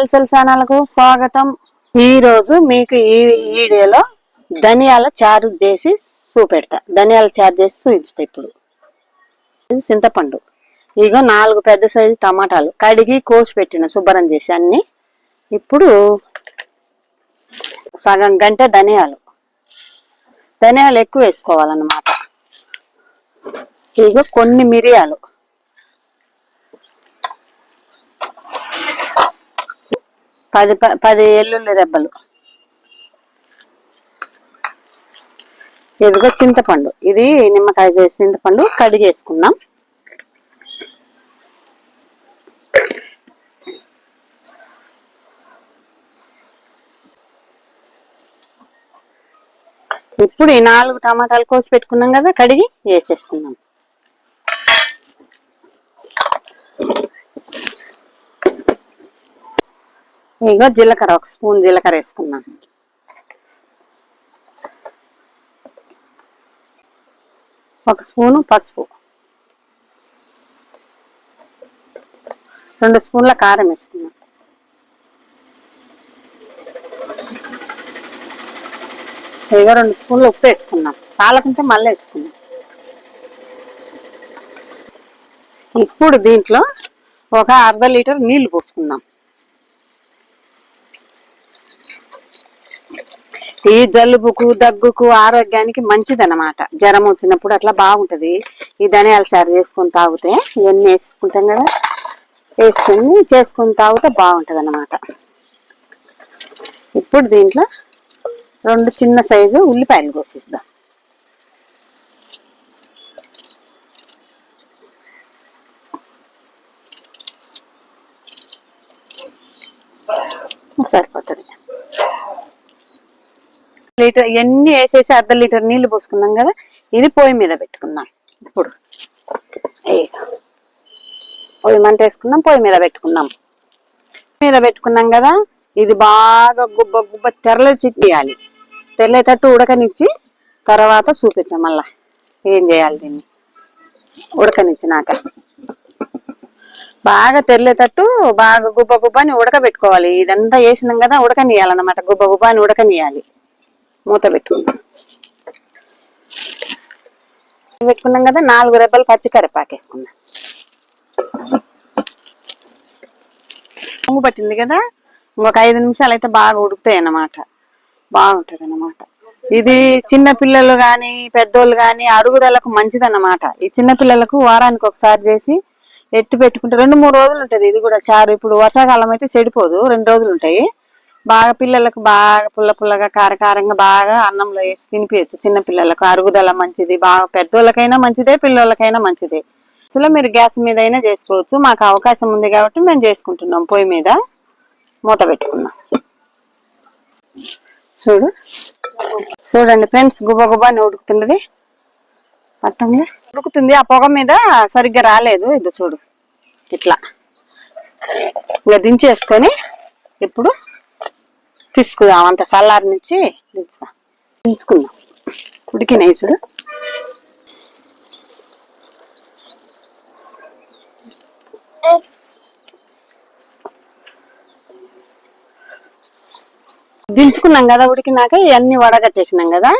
హల్సల్ ఛానల్కు స్వాగతం. ఈ రోజు మీకు ఈ వీడియోలో ధనియాల చారు చేసి చూపెడతా. ధనియాల చారు చేసి చూపిస్తా ఇప్పుడు. ఇది చింతపండు. ఇగో నాలుగు పెద్ద సైజు టమాటాలు కడిగి కోసి పెట్టిన శుభ్రం చేసి అన్ని. ఇప్పుడు సగం గంట ధనియాలు. ధనియాలు ఎక్కువ వేసుకోవాలన్నమాట. ఇగో కొన్ని మిరియాలు. పది ప- పది ఎల్లుల్లి రెబ్బలు. ఇదిగో చింతపండు. ఇది నిమ్మకాయ చేసి చింతపండు కడి చేసుకున్నాం ఇప్పుడు ఈ నాలుగు టమాటాలు కోసి పెట్టుకున్నాం కదా కడిగి వేసేసుకున్నాం ఇగో జీలకర్ర ఒక స్పూన్ జీలకర్ర వేసుకున్నాం ఒక స్పూను పసుపు. రెండు స్పూన్ల కారం వేసుకున్నాం ఇగో రెండు స్పూన్లు ఉప్పు వేసుకున్నాం సాలకుంటే మళ్ళీ వేసుకున్నాం ఇప్పుడు దీంట్లో ఒక అర్ధ లీటర్ నీళ్ళు పోసుకుందాం. ఈ జలుబుకు దగ్గుకు ఆరోగ్యానికి మంచిది అనమాట జ్వరం వచ్చినప్పుడు అట్లా బాగుంటది. ఈ ధనియాల సారు చేసుకొని తాగితే ఇవన్నీ వేసుకుంటాం కదా. వేసుకుని చేసుకొని తాగితే బాగుంటది అనమాట ఇప్పుడు దీంట్లో రెండు చిన్న సైజు ఉల్లిపాయలు కోసిద్దాం. సరిపోతుంది. లీటర్ ఇవన్నీ వేసేసి అర్ధ లీటర్ నీళ్ళు పోసుకున్నాం కదా ఇది పొయ్యి మీద పెట్టుకుందాం ఇప్పుడు పొయ్యి మంట వేసుకున్నాం పొయ్యి మీద పెట్టుకున్నాం. మీద పెట్టుకున్నాం కదా ఇది బాగా గుబ్బ గుబ్బ తెరలు చిట్టియాలి తెల్లేటట్టు ఉడకనిచ్చి తర్వాత చూపించాం మళ్ళా. ఏం చేయాలి దీన్ని? ఉడకనిచ్చినాక. బాగా తెరలేటట్టు బాగా గుబ్బ గుబ్బని ఉడకబెట్టుకోవాలి. ఇదంతా వేసినాం కదా ఉడకనియాలన్నమాట గుబ్బ గుబ్బని ఉడకనియాలి మూత పెట్టుకుందాం. పెట్టుకున్నాం కదా నాలుగు రెబ్బలు పచ్చికరిపాకు వేసుకుందాం పొంగు పట్టింది కదా ఇంకొక ఐదు నిమిషాలు అయితే బాగా ఉడుకుతాయి అన్నమాట. బాగుంటది అన్నమాట ఇది చిన్న పిల్లలు పెద్దోళ్ళు కానీ అరుగుదలకు మంచిది అన్నమాట ఈ చిన్న పిల్లలకు వారానికి ఒకసారి చేసి ఎత్తి పెట్టుకుంటే రెండు మూడు రోజులు ఉంటది. ఇది కూడా చారు. ఇప్పుడు వర్షాకాలం అయితే చెడిపోదు రెండు రోజులు ఉంటాయి. బాగా పిల్లలకు బాగా పుల్ల పుల్లగా కారకారంగా బాగా అన్నంలో వేసి తినిపించచ్చు చిన్న పిల్లలకు. అరుగుదల మంచిది బాగా పెద్దోళ్ళకైనా మంచిదే పిల్లలకైనా మంచిదే. అసలు మీరు గ్యాస్ మీద అయినా చేసుకోవచ్చు. మాకు అవకాశం ఉంది కాబట్టి మేము చేసుకుంటున్నాం. పొయ్యి మీద మూత పెట్టుకున్నాం. చూడు. చూడండి ఫ్రెండ్స్ గుబ గుబ అని ఉడుకుతున్నది. అర్థంగా ఉడుకుతుంది. ఆ పొగ మీద సరిగ్గా రాలేదు. ఇది చూడు. ఇట్లా. ఇక దించేసుకొని ఇప్పుడు తీసుకుందాం. అంత సల్లారి నుంచి దించుదాం దించుకుందాం. ఉడికినాయి చూడు. దించుకున్నాం కదా ఉడికినాక ఇవన్నీ వడగట్టేసినాం కదా.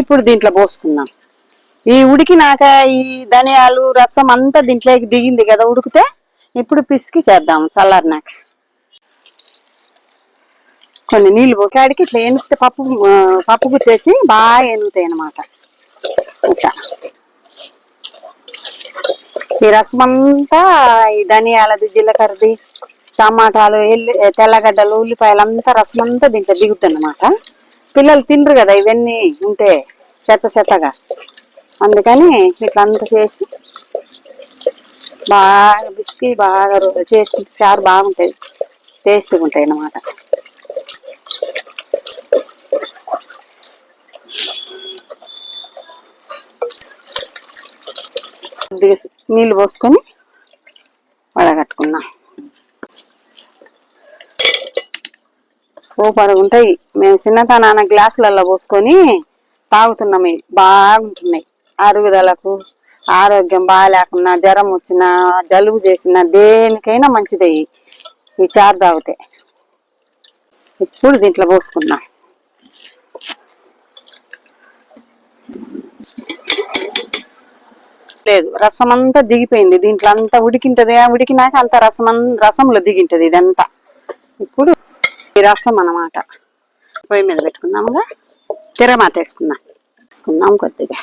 ఇప్పుడు దీంట్లో పోసుకుందాం. ఈ ఉడికినాక ఈ ధనియాలు రసం అంతా దీంట్లోకి దిగింది కదా ఉడికితే ఇప్పుడు పిసికి చేద్దాం చల్లారినాక కొన్ని నీళ్ళు పోకాడికి ఇట్లా ఎనిపితే పప్పు పప్పు గుత్తేసి బాగా ఎనుగుతాయి అన్నమాట. ఇట్లా. ఈ రసం అంతా ఈ ధనియాలది జీలకర్రది టమాటాలు ఎల్లి తెల్లగడ్డలు ఉల్లిపాయలు అంతా రసం అంతా దీంట్లో దిగుద్ది అనమాట పిల్లలు తినరు కదా ఇవన్నీ ఉంటే చెత్త చెత్తగా. అందుకని ఇట్లా అంతా చేసి బాగా బిస్కి బాగా చేసుకుంటే చారు బాగుంటుంది టేస్ట్గా ఉంటాయి అన్నమాట. కొద్దిగా నీళ్ళు పోసుకొని వడగట్టుకున్నాం సూపర్ ఉంటాయి. మేము చిన్నతనాన గ్లాసులలో పోసుకొని తాగుతున్నాం ఇవి. బాగుంటున్నాయి. అరుగుదలకు ఆరోగ్యం బాగాలేకున్నా జ్వరం వచ్చినా జలుబు చేసినా దేనికైనా మంచిదే ఇవి. ఈ చారు తాగితే. ఇప్పుడు దీంట్లో పోసుకున్నాం లేదు రసం అంతా దిగిపోయింది. దీంట్లో అంతా ఉడికింటది. ఆ ఉడికినాక అంత రసం రసంలో దిగింటది ఇదంతా. ఇప్పుడు ఈ రసం అన్నమాట. పొయ్యి మీద పెట్టుకుందాముగా. తిరమాత వేసుకుందాం. వేసుకుందాం కొద్దిగా.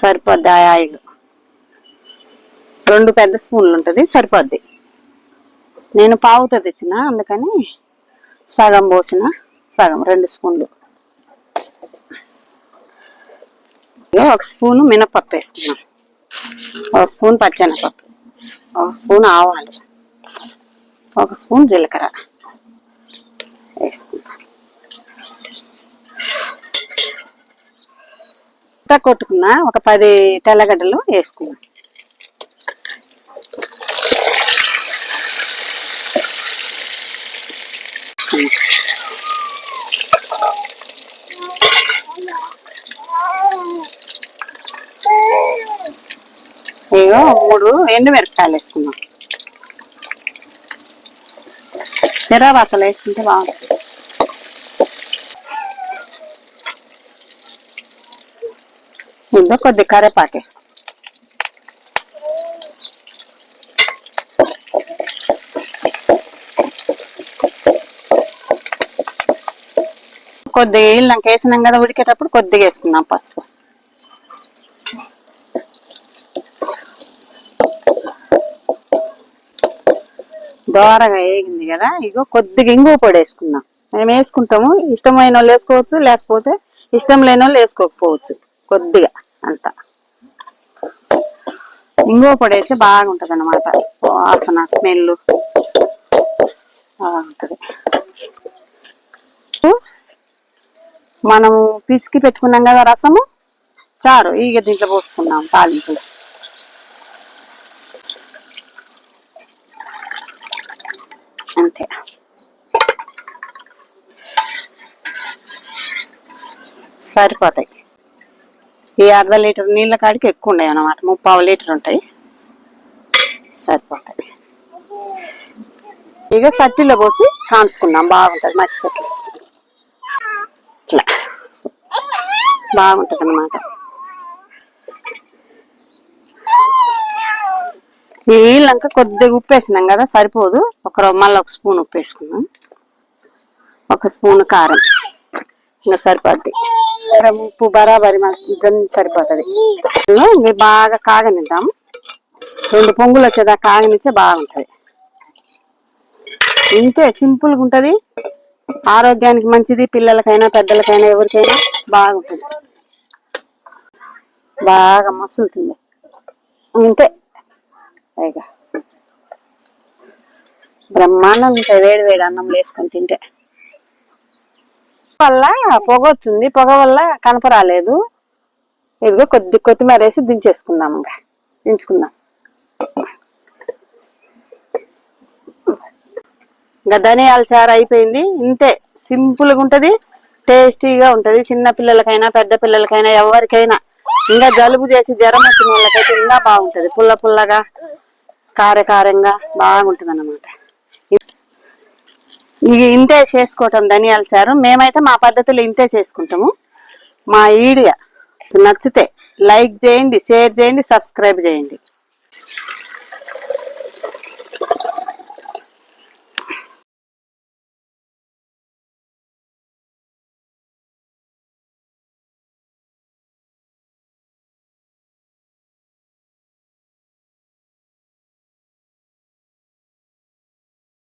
సరిపోద్ది ఆ ఆయిల్. రెండు పెద్ద స్పూన్లు ఉంటుంది సరిపోద్ది. నేను పావుతో తెచ్చిన అందుకని సగం పోసిన సగం రెండు స్పూన్లు. ఒక స్పూను మినపప్పు వేసుకున్నాం ఒక స్పూన్ పచ్చెనపప్పు ఒక స్పూన్ ఆవాలు ఒక స్పూన్ జీలకర్ర వేసుకుంటాం ఇంకా కొట్టుకున్న ఒక పది తెల్లగడ్డలు వేసుకున్నాం. ఇగో మూడు ఎండు మిరపకాయలు వేసుకున్నాం తెరవాసలు వేసుకుంటే బాగుంటుంది. ఇందులో కొద్ది కరేపాకు వేసుకుంటాం కొద్దిగా ఇల్లంక వేసినాం కదా ఉడికేటప్పుడు కొద్దిగా వేసుకుందాం పసుపు. దోరగా వేగింది కదా ఇగో కొద్దిగా ఇంగు పొడి వేసుకుందాం. మేము వేసుకుంటాము ఇష్టమైన వాళ్ళు వేసుకోవచ్చు లేకపోతే ఇష్టం లేని వాళ్ళు వేసుకోకపోవచ్చు కొద్దిగా అంత. ఇంగువ పొడి వేస్తే బాగుంటది అనమాట వాసన స్మెల్ బాగుంటది. మనము పిసికి పెట్టుకున్నాం కదా రసము చారు ఇక దీంట్లో పోసుకున్నాం తాలింపులు. అంతే. సరిపోతాయి. ఈ అర్ధ లీటర్ నీళ్ళ కాడికి ఎక్కువ ఉన్నాయి అన్నమాట. ముప్పావు లీటర్ ఉంటాయి. సరిపోతాయి. ఇక సట్టిలో పోసి కాంచుకున్నాం బాగుంటుంది మట్టి సట్టి. ఇట్లా. బాగుంటుంది అన్నమాట ఈ కొద్దిగా ఉప్పు వేసినాం కదా సరిపోదు. ఒక మళ్ళీ ఒక స్పూన్ ఉప్పేసుకున్నాం ఒక స్పూన్ కారం. ఇంకా సరిపోద్ది. కారం ఉప్పు బరాబరి మస్తు సరిపోతుంది. ఇవి బాగా కాగనిద్దాం. రెండు పొంగులు వచ్చేదా కాగనిచ్చే బాగుంటుంది. ఇంతే సింపుల్గా ఉంటుంది. ఆరోగ్యానికి మంచిది పిల్లలకైనా పెద్దలకైనా ఎవరికైనా బాగుంటుంది. బాగా మసులుతుంది. అంతే పైగా బ్రహ్మాండం ఉంటాయి వేడి వేడి అన్నం వేసుకొని తింటే. వల్ల పొగ వచ్చింది పొగ వల్ల కనపరాలేదు ఇదిగో కొద్ది కొత్తిమీర వేసి దించేసుకుందాం ఇంకా దించుకుందాం. ఇంకా ధనియాల చారు అయిపోయింది ఇంతే. సింపుల్గా ఉంటది టేస్టీగా ఉంటది. చిన్న పిల్లలకైనా పెద్ద పిల్లలకైనా ఎవరికైనా. ఇంకా జలుబు చేసి జ్వరం వచ్చిన వాళ్ళకైతే ఇంకా బాగుంటది పుల్ల పుల్లగా. కారకారంగా బాగుంటుంది అనమాట ఇంతే చేసుకోవటం ధనియాలు సారు మేమైతే మా పద్ధతిలో ఇంతే చేసుకుంటాము. మా ఈడియా నచ్చితే లైక్ చేయండి షేర్ చేయండి సబ్స్క్రైబ్ చేయండి.